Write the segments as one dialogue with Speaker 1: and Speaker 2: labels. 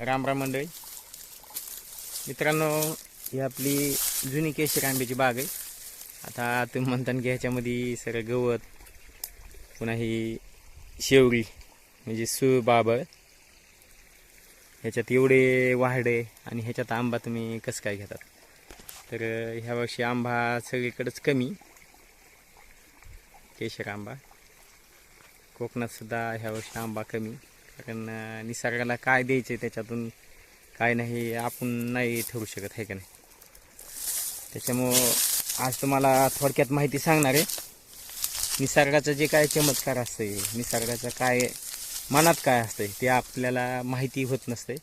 Speaker 1: राम राम मंडळी. मित्रांनो ही आपली जुनी केशर आंब्याची बाग आहे. आता तुम्ही म्हणता की ह्याच्यामध्ये सगळं गवत पुन्हा ही शेवरी म्हणजे सुबाबळ. ह्याच्यात एवढे वाहडे आणि ह्याच्यात आंबा तुम्ही कसं काय घेतात? तर ह्या वर्षी आंबा सगळीकडेच कमी. केशर आंबा. कोकणातसुद्धा ह्या वर्षी आंबा कमी. कारण निसर्गाला काय द्यायचं आहे त्याच्यातून काय नाही आपण नाही ठरू शकत आहे का नाही? त्याच्यामुळं आज तुम्हाला थोडक्यात माहिती सांगणार आहे. निसर्गाचं जे काय चमत्कार असते निसर्गाचं काय मनात काय असते ते आपल्याला माहिती होत नसते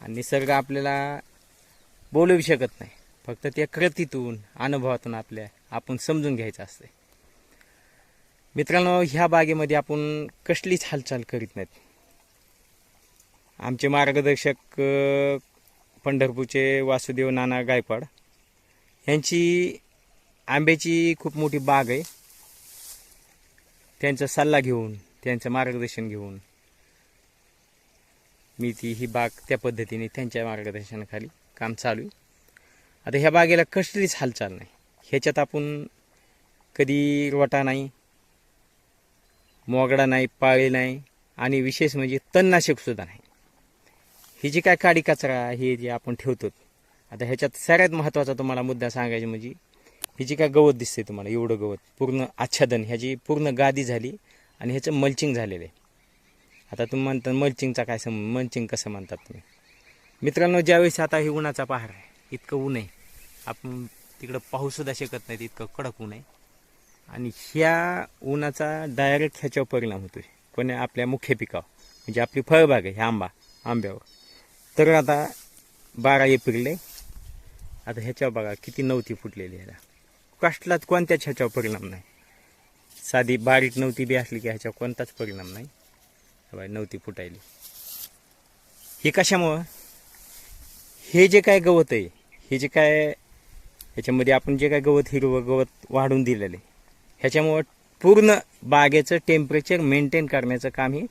Speaker 1: आणि निसर्ग आपल्याला बोलवू शकत नाही. फक्त त्या कृतीतून अनुभवातून आपल्या आपण समजून घ्यायचं असते मित्रांनो ह्या बागेमध्ये आपण कसलीच हालचाल करीत नाहीत. आमचे मार्गदर्शक पंढरपूरचे वासुदेव नाना गायकवाड यांची आंब्याची खूप मोठी बाग आहे. त्यांचा सल्ला घेऊन त्यांचं मार्गदर्शन घेऊन मी ती ही बाग त्या पद्धतीने त्यांच्या मार्गदर्शनाखाली काम चालू आहे. आता ह्या बागेला कसलीच हालचाल नाही. ह्याच्यात आपण कधी रोटा नाही मोगडा नाही पाळी नाही आणि विशेष म्हणजे तणनाशकसुद्धा नाही. ही जी काय काडी कचरा हे जे आपण ठेवतो आता ह्याच्यात सगळ्यात महत्त्वाचा तुम्हाला मुद्दा सांगायचा म्हणजे ही जी काय गवत दिसते तुम्हाला एवढं गवत पूर्ण आच्छादन ह्याची पूर्ण गादी झाली आणि ह्याचं मल्चिंग झालेलं आहे. आता तुम्ही म्हणता मल्चिंगचा काय सम मल्चिंग कसं म्हणतात तुम्ही? मित्रांनो ज्यावेळेस आता हे उन्हाचा पहार आहे इतकं ऊन आहे आपण तिकडं पाहूसुद्धा शकत नाही इतकं कडक ऊन आहे. आणि ह्या उन्हाचा डायरेक्ट ह्याच्यावर परिणाम होतोय कोणी आपल्या मुख्य पिकावर म्हणजे आपली फळबाग आहे ह्या आंबा आंब्यावर. तर आता बारा एप्रिल आहे आता ह्याच्यावर बघा किती नव्हती फुटलेली ह्याला कसलाच कोणत्याच ह्याच्यावर परिणाम नाही. साधी बारीक नव्हती बी असली की ह्याच्यावर कोणताच परिणाम नाही. बाय नव्हती फुटायली. हे कशामुळं? हे जे काय गवत आहे हे जे काय ह्याच्यामध्ये आपण जे काय गवत हिरवं गवत वाढून दिलेलं आहे ह्याच्यामुळं पूर्ण बागेचं टेम्परेचर मेंटेन करण्याचं काम हे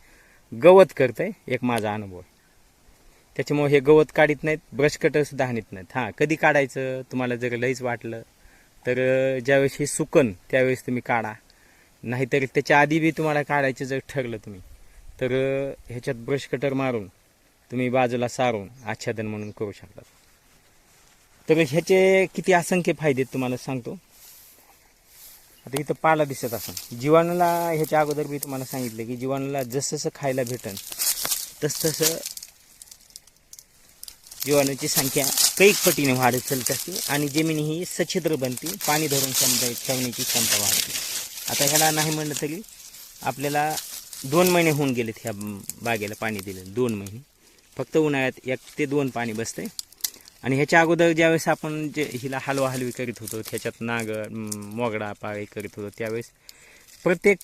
Speaker 1: गवत करतं आहे एक माझा अनुभव. आहे. त्याच्यामुळे हे गवत काढीत नाहीत ब्रश कटर सुद्धा नाहीत. हां कधी काढायचं? तुम्हाला जर लईच वाटलं तर ज्यावेळेस हे सुकन त्यावेळेस तुम्ही काढा. नाहीतर त्याच्या आधी बी तुम्हाला काढायचं जर ठरलं तुम्ही तर ह्याच्यात ब्रश कटर मारून तुम्ही बाजूला सारून आच्छादन म्हणून करू शकता. तर ह्याचे किती असंख्य फायदे तुम्हाला सांगतो. आता इथं पाला दिसत असं जीवाणूला ह्याच्या अगोदर मी तुम्हाला सांगितलं की जीवाणूला जसं जसं खायला भेटन तस तसं जीवाणूची संख्या कैक पटीने वाढत चालत असते आणि जमीन ही सच्छिद्र बनते पाणी धरून क्षमता ठेवण्याची क्षमता वाढते. आता ह्याला नाही म्हणलं तरी आपल्याला दोन महिने होऊन गेलेत ह्या बागेला पाणी दिलं दोन महिने. फक्त उन्हाळ्यात एक ते दोन पाणी बसतंय. आणि ह्याच्या अगोदर ज्यावेळेस आपण जे हिला हलवा हलवी करीत होतो ह्याच्यात नाग मोगडा पाळी करीत होतो त्यावेळेस प्रत्येक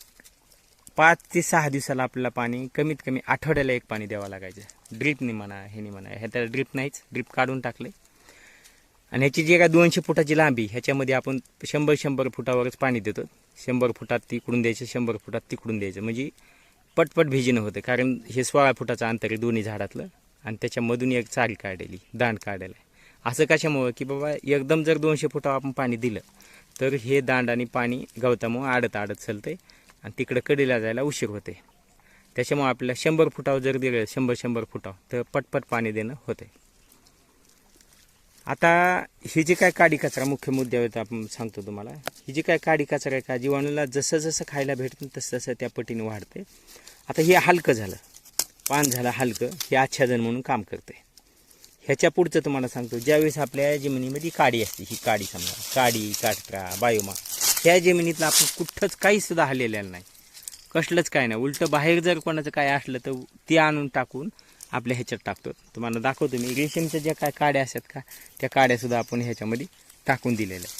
Speaker 1: पाच ते सहा दिवसाला आपल्याला पाणी कमीत कमी आठवड्याला एक पाणी द्यावं लागायचं. ड्रीपने म्हणा ह्यानी म्हणा ह्या त्याला ड्रीप नाहीच ड्रीप काढून टाकले आणि ह्याची जी काय दोनशे फुटाची लांबी ह्याच्यामध्ये आपण शंभर शंभर फुटावरच पाणी देतो. शंभर फुटात तिकडून द्यायचं शंभर फुटात तिकडून द्यायचं. म्हणजे पटपट भिजणं होतं कारण हे सोळा फुटाचं अंतर आहे दोन्ही झाडातलं. आणि त्याच्यामधून एक चारी काढलेली दांड काढायला. असं कशामुळं? की बाबा एकदम जर दोनशे फुटावर आपण पाणी दिलं तर हे दांड आणि पाणी गवतामुळं आडत आडत चलते आणि तिकडं कडीला जायला उशीर होते त्याच्यामुळे आपल्याला शंभर फुटावर जर दिलं शंभर शंभर फुटावर तर पटपट पाणी देणं होते आता ही जी काय काडी कचरा मुख्य मुद्द्यावर आपण सांगतो तुम्हाला. ही जी काय काडी कचरा आहे का जीवाणूला जसं जसं खायला भेटतं तसं तसं त्या पटीने वाढते. आता हे हलकं झालं. पान झालं हलकं हे आच्छादन म्हणून काम करते ह्याच्या पुढचं तुम्हाला सांगतो ज्यावेळेस आपल्या जमिनीमध्ये काडी असते ही काडी समजा काडी काटरा बायोमा ह्या जमिनीतलं आपण कुठंच काही सुद्धा नाही. कसलंच काय नाही. उलटं बाहेर जर कोणाचं काय असलं तर ते आणून टाकून आपल्या ह्याच्यात टाकतो. तुम्हाला दाखवतो मी. रेशीमच्या ज्या काय काड्या असतात का त्या काड्यासुद्धा आपण ह्याच्यामध्ये टाकून दिलेल्या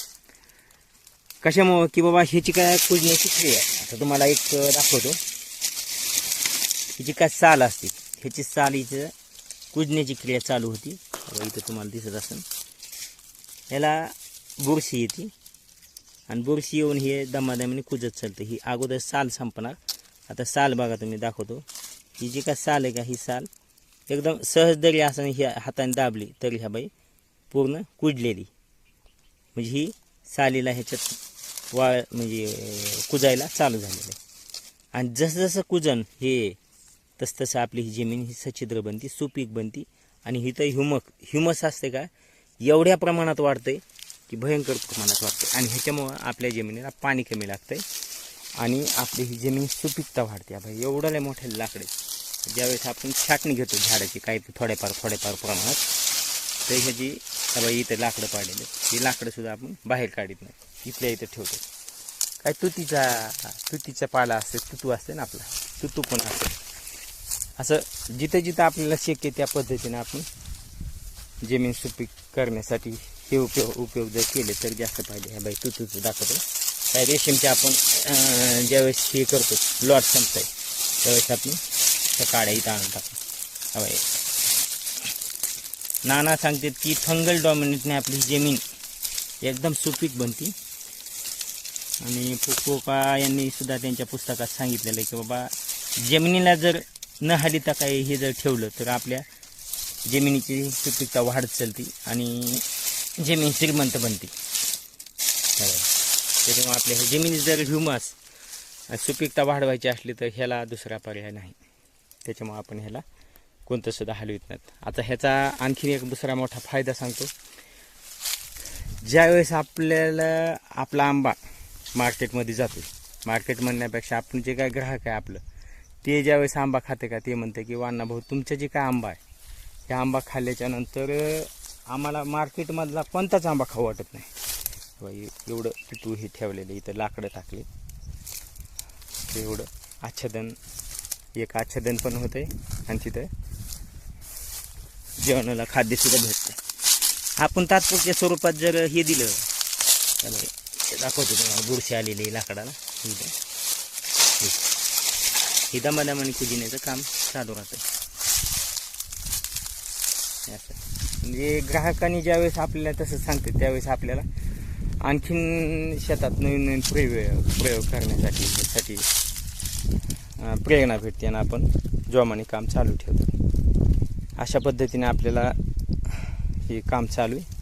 Speaker 1: कशामुळं? की बाबा ह्याची काय कुजण्याची क्रिया आता तुम्हाला एक दाखवतो. हिची काय साल असते. ह्याची साल हिचं कुजण्याची क्रिया चालू होती. इथं तुम्हाला दिसत असेल. याला बुरशी येते. आणि बुरशी येऊन हे दमादमीने कुजत चालतं. ही अगोदर साल संपणार. आता साल बघा तुम्ही दाखवतो. ही जी काय साल आहे का ही साल
Speaker 2: एकदम सहज दरी असं ह्या हाताने दाबली तरी ह्या बाई पूर्ण कुजलेली. म्हणजे ही सालीला ह्याच्यात वाळ म्हणजे कुजायला चालू झालेलं आहे. आणि जसजसं कुजन हे तसतसं आपली ही जमीन ही सच्छिद्र बनती सुपीक बनती आणि ही तर ह्युमक ह्युमस असते का एवढ्या प्रमाणात वाढतंय. की भयंकर प्रमाणात वाढते आणि ह्याच्यामुळं आपल्या जमिनीला पाणी कमी लागतंय. आणि आपली ही जमीन सुपीकता वाढते. भाई एवढं लय मोठे लाकडे ज्यावेळेस आपण छाटणी घेतो झाडाची काही थोड्याफार थोड्याफार प्रमाणात तर ह्याची बाई इथं लाकडं पाडलेले ही लाकडंसुद्धा आपण बाहेर काढत नाही. इथल्या इथं ठेवतो. काय तुतीचा तुतीचा पाला असते तुतू असते ना आपला. तुतू पण असते. असं जिथं जिथं आपल्याला शक्य त्या पद्धतीने आपण जमीन सुपीक करण्यासाठी हे उपयोग उपयोग जर केले तर जास्त फायदे ह्या बाई तू तुतूचं दाखवतो काय रेशीमचे आपण ज्यावेळेस हे करतो लॉट संपतंय त्यावेळेस आपण त्या काड्या इथं आणून टाकतो हवाय नाना सांगतात की फंगल डॉमिनेटने आपली जमीन एकदम सुपीक बनती. आणि फुकोपा यांनी सुद्धा त्यांच्या पुस्तकात सांगितलेलं आहे की बाबा जमिनीला जर न हालिता काही हे जर ठेवलं तर आपल्या जमिनीची सुपीकता वाढत चालते. आणि जमीन श्रीमंत बनते. त्याच्यामुळे आपल्या हे जमिनीत जर ह्युमस सुपीकता वाढवायची असली तर ह्याला दुसरा पर्याय नाही. त्याच्यामुळे आपण ह्याला कोणतं सुद्धा हलवित नाहीत. आता ह्याचा आणखीन एक दुसरा मोठा फायदा सांगतो. ज्यावेळेस आपल्याला आपला आंबा मार्केटमध्ये जातो मार्केट म्हणण्यापेक्षा आपण जे काय ग्राहक आहे आपलं ते ज्यावेळेस आंबा खाते का ते म्हणते की वान्ना भाऊ तुमचं जे काय आंबा आहे त्या आंबा खाल्ल्याच्यानंतर आम्हाला मार्केटमधला कोणताच आंबा खाऊ वाटत नाही. बाई, एवढं तू हे ठेवलेलं इथं लाकडं टाकले. ते एवढं आच्छादन एक आच्छादन पण होतंय आणि तिथं जेवणाला खाद्यसुद्धा भेटतं आपण तात्पुरत्या स्वरूपात जर हे दिलं तर दाखवतो तुम्हाला बुरशी आलेली लाकडाला इथं. हे. हे कुजिण्याचं काम चालू राहतं असं. म्हणजे ग्राहकांनी ज्यावेळेस आपल्याला तसं सांगते त्यावेळेस आपल्याला आणखीन शेतात नवीन नवीन प्रयोग प्रयोग करण्यासाठी साठी प्रेरणा भेटते आणि आपण जोमाने काम चालू ठेवतो अशा पद्धतीने आपल्याला हे काम चालू आहे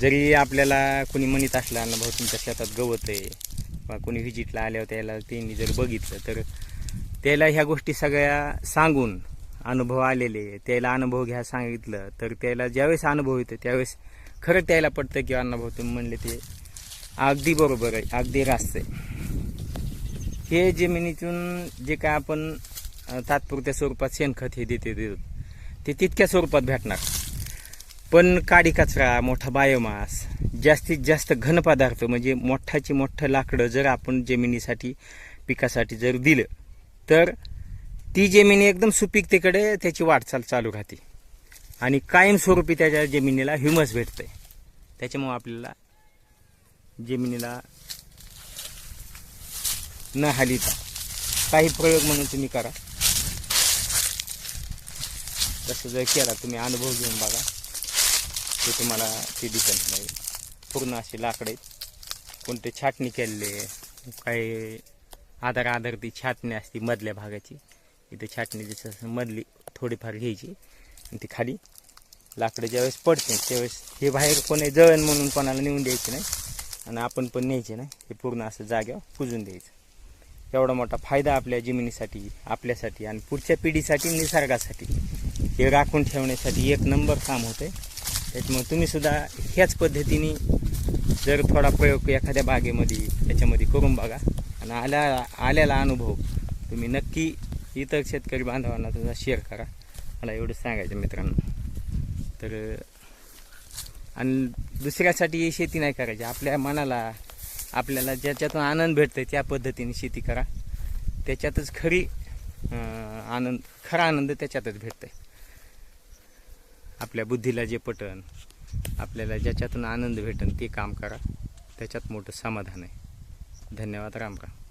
Speaker 2: जरी आपल्याला कोणी म्हणत असला ना भाऊ तुमच्या शेतात गवत आहे किंवा कोणी व्हिजिटला आल्यावर त्याला त्यांनी जर बघितलं तर त्याला ह्या गोष्टी सगळ्या सांगून अनुभव आलेले त्याला अनुभव घ्या सांगितलं तर त्याला ज्यावेळेस अनुभव येतो त्यावेळेस खरं त्याला पडतं की अनुभव तुम्ही म्हणले ते अगदी बरोबर आहे अगदी रास्त आहे. हे जमिनीतून जे काय आपण तात्पुरत्या स्वरूपात शेणखत हे देते ते तितक्या स्वरूपात भेटणार. पण काडी कचरा मोठा बायोमास जास्तीत जास्त घन पदार्थ म्हणजे मोठ्याची मोठं लाकडं जर आपण जमिनीसाठी पिकासाठी जर दिलं तर ती जमीन एकदम सुपीकतेकडे त्याची वाटचाल चालू राहते. आणि कायमस्वरूपी त्याच्या जमिनीला ह्युमस भेटतंय. त्याच्यामुळं आपल्याला जमिनीला न हालिता काही प्रयोग म्हणून तुम्ही करा. तसं जर केला तुम्ही अनुभव घेऊन बघा. ते तुम्हाला ते दिसत नाही पूर्ण अशी लाकडे कोणते छाटणी केलेले काही आधार आधार ती छाटणी असते मधल्या भागाची. इथे छाटणी जसं मधली थोडीफार घ्यायची. आणि ती खाली लाकडं ज्यावेळेस पडते त्यावेळेस हे बाहेर कोणी जळण म्हणून कोणाला नेऊन द्यायचे नाही. आणि आपण पण न्यायचे नाही. हे पूर्ण असं जाग्यावर पुजून द्यायचं. एवढा मोठा फायदा आपल्या जमिनीसाठी आपल्यासाठी आणि पुढच्या पिढीसाठी निसर्गासाठी. हे राखून ठेवण्यासाठी एक नंबर काम होते त्याच्यामुळे तुम्हीसुद्धा ह्याच पद्धतीने जर थोडा प्रयोग एखाद्या बागेमध्ये त्याच्यामध्ये करून बघा. आणि आल्या आल्याला अनुभव तुम्ही नक्की इतर शेतकरी बांधवांना तुझा शेअर करा. मला एवढंच सांगायचं मित्रांनो. तर आणि दुसऱ्यासाठी शेती नाही करायची. आपल्या मनाला आपल्याला ज्याच्यातून आनंद भेटतोय त्या पद्धतीने शेती करा. त्याच्यातच खरी आनंद खरा आनंद त्याच्यातच भेटतोय. आपल्या बुद्धीला जे पटन आपल्याला ज्याच्यातून आनंद भेटन ते काम करा. त्याच्यात मोठं समाधान आहे. धन्यवाद रामराम.